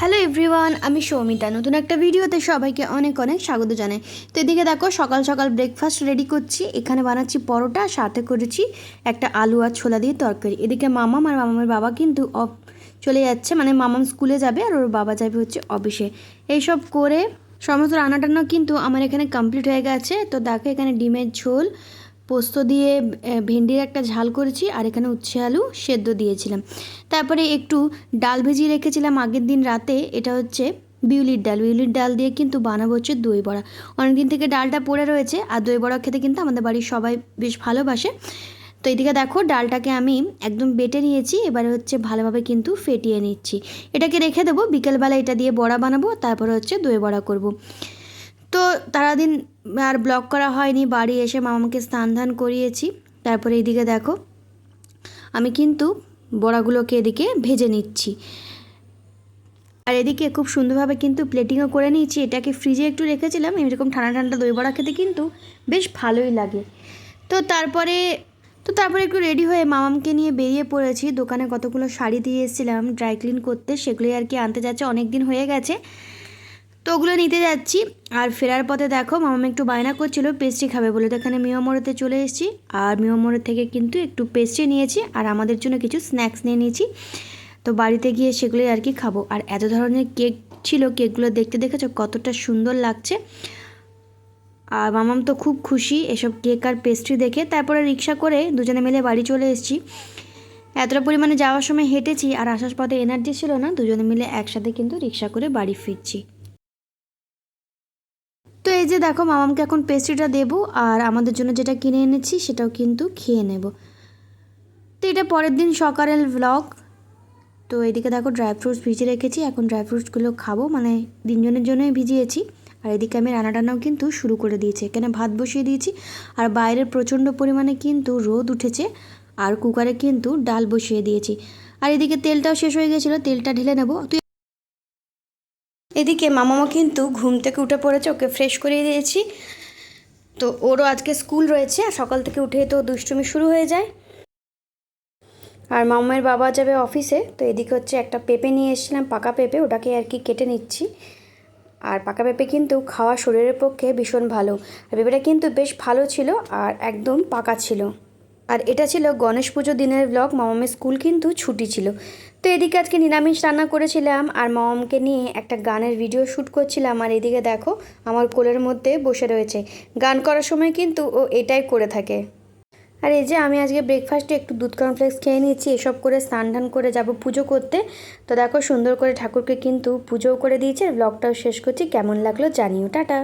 Hello everyone, আমি সৌমিতা। নতুন একটা ভিডিওতে সবাইকে অনেক অনেক স্বাগত জানাই। তো এদিকে দেখো, সকাল সকাল ব্রেকফাস্ট রেডি করছি। এখানে বানাচ্ছি পরোটা, সাথে করেছি একটা আলু আর ছোলা দিয়ে তরকারি। এদিকে মামাম আর মামামের বাবা কিন্তু অফ চলে যাচ্ছে মানে মামাম স্কুলে যাবে আর ওর বাবা যাবে হচ্ছে অফিসে এইসব করে সমস্ত রান্না টান্না কিন্তু আমার এখানে কমপ্লিট হয়ে গেছে। তো দেখো এখানে ডিমের ঝোল পোস্ত দিয়ে ভেন্ডির একটা ঝাল করেছি আর এখানে উচ্ছে আলু সেদ্ধ দিয়েছিলাম। তারপরে একটু ডাল ভেজিয়ে রেখেছিলাম আগের দিন রাতে, এটা হচ্ছে বিউলির ডাল। বিউলির ডাল দিয়ে কিন্তু বানাবো হচ্ছে দই বড়া। অনেকদিন থেকে ডালটা পড়ে রয়েছে আর দই বড়া খেতে কিন্তু আমাদের বাড়ির সবাই বেশ ভালোবাসে। তো এদিকে দেখো, ডালটাকে আমি একদম বেটে নিয়েছি, এবারে হচ্ছে ভালোভাবে কিন্তু ফেটিয়ে নিচ্ছি। এটাকে রেখে দেবো, বিকেলবেলা এটা দিয়ে বড়া বানাবো, তারপরে হচ্ছে দই বড়া করব। তো সারাদিন আর ব্লগ করা হয়নি। বাড়ি এসে মামাকে স্নান ধান করিয়েছি। তারপরে এদিকে দেখো, আমি কিন্তু বড়াগুলোকে এদিকে ভেজে নিচ্ছি। আর এদিকে খুব সুন্দরভাবে কিন্তু প্লেটিংও করে নিয়েছি। এটাকে ফ্রিজে একটু রেখেছিলাম। এরকম ঠান্ডা ঠান্ডা দই বড়া খেতে কিন্তু বেশ ভালোই লাগে। তো তারপরে তো তারপরে একটু রেডি হয়ে মামামকে নিয়ে বেরিয়ে পড়েছি। দোকানে কতগুলো শাড়ি দিয়ে এসেছিলাম। ড্রাই ক্লিন করতে সেগুলোই আর কি আনতে যাচ্ছে। অনেক দিন হয়ে গেছে। তো ওগুলো নিতে যাচ্ছি। আর ফেরার পথে দেখো, মামাম একটু বায়না করছিল পেস্ট্রি খাবে বলে। তো এখানে মিয়ামোড়েতে চলে এসেছি। আর মিয়ামোড়ের থেকে কিন্তু একটু পেস্ট্রি নিয়েছি, আর আমাদের জন্য কিছু স্ন্যাক্স নিয়ে নিয়েছি। তো বাড়িতে গিয়ে সেগুলোই আর কি খাব। আর এত ধরনের কেক ছিল কেকগুলো দেখতে দেখেছ? কতটা সুন্দর লাগছে। আর মামাম তো খুব খুশি এসব কেক আর পেস্ট্রি দেখে। তারপরে রিক্সা করে দুজনে মিলে বাড়ি চলে এসেছি। এতটা পরিমাণে যাওয়ার সময় হেঁটেছি, আর আসার পথে এনার্জি ছিল না। দুজনে মিলে একসাথে কিন্তু রিক্সা করে বাড়ি ফিরছি। যে দেখো মামামকে এখন পেস্ট্রিটা দেবো আর আমাদের জন্য যেটা কিনে এনেছি সেটাও কিন্তু খেয়ে নেব। তো এটা পরের দিন সকালের ভ্লগ তো এদিকে দেখো ড্রাই ফ্রুটস ভিজিয়ে রেখেছি, এখন ড্রাই ফ্রুটসগুলো খাব। মানে তিনজনের জন্যই ভিজিয়েছি। আর এদিকে আমি রান্না টান্নাও কিন্তু শুরু করে দিয়েছি। এখানে ভাত বসিয়ে দিয়েছি। আর বাইরে প্রচণ্ড পরিমাণে কিন্তু রোদ উঠেছে। আর কুকারে কিন্তু ডাল বসিয়ে দিয়েছি। আর এদিকে তেলটাও শেষ হয়ে গেছিল, তেলটা ঢেলে নেব। তুই এদিকে মামামা কিন্তু ঘুম থেকে উঠে পড়েছে, ওকে ফ্রেশ করিয়ে দিয়েছি। তো ওরও আজকে স্কুল রয়েছে, আর সকাল থেকে উঠে তো দুষ্টুমি শুরু হয়ে যায়। আর মামার বাবা যাবে অফিসে তো এদিকে হচ্ছে একটা পেঁপে নিয়ে এসেছিলাম, পাকা পেঁপে ওটাকে আর কি কেটে নিচ্ছি। আর পাকা পেঁপে কিন্তু খাওয়া শরীরের পক্ষে ভীষণ ভালো। আর পেঁপেটা কিন্তু বেশ ভালো ছিল, আর একদম পাকা ছিল। আর এটা ছিল গণেশ পুজো দিনের ব্লগ মামামের স্কুল কিন্তু ছুটি ছিল। তো এদিকে আজকে নিরামিষ রান্না করেছিলাম আর মামামকে নিয়ে একটা গানের ভিডিও শ্যুট করছিলাম। আর এদিকে দেখো, আমার কোলের মধ্যে বসে রয়েছে। গান করার সময় কিন্তু ও এটাই করে থাকে। আর এই যে আমি আজকে ব্রেকফাস্টে একটু দুধ কর্নফ্লেক্স খেয়ে নিয়েছি, এসব করে স্নান টান করে যাব পুজো করতে। তো দেখো সুন্দর করে ঠাকুরকে কিন্তু পুজোও করে দিয়েছে। ব্লগটাও শেষ করছি। কেমন লাগল জানিও। টাটা।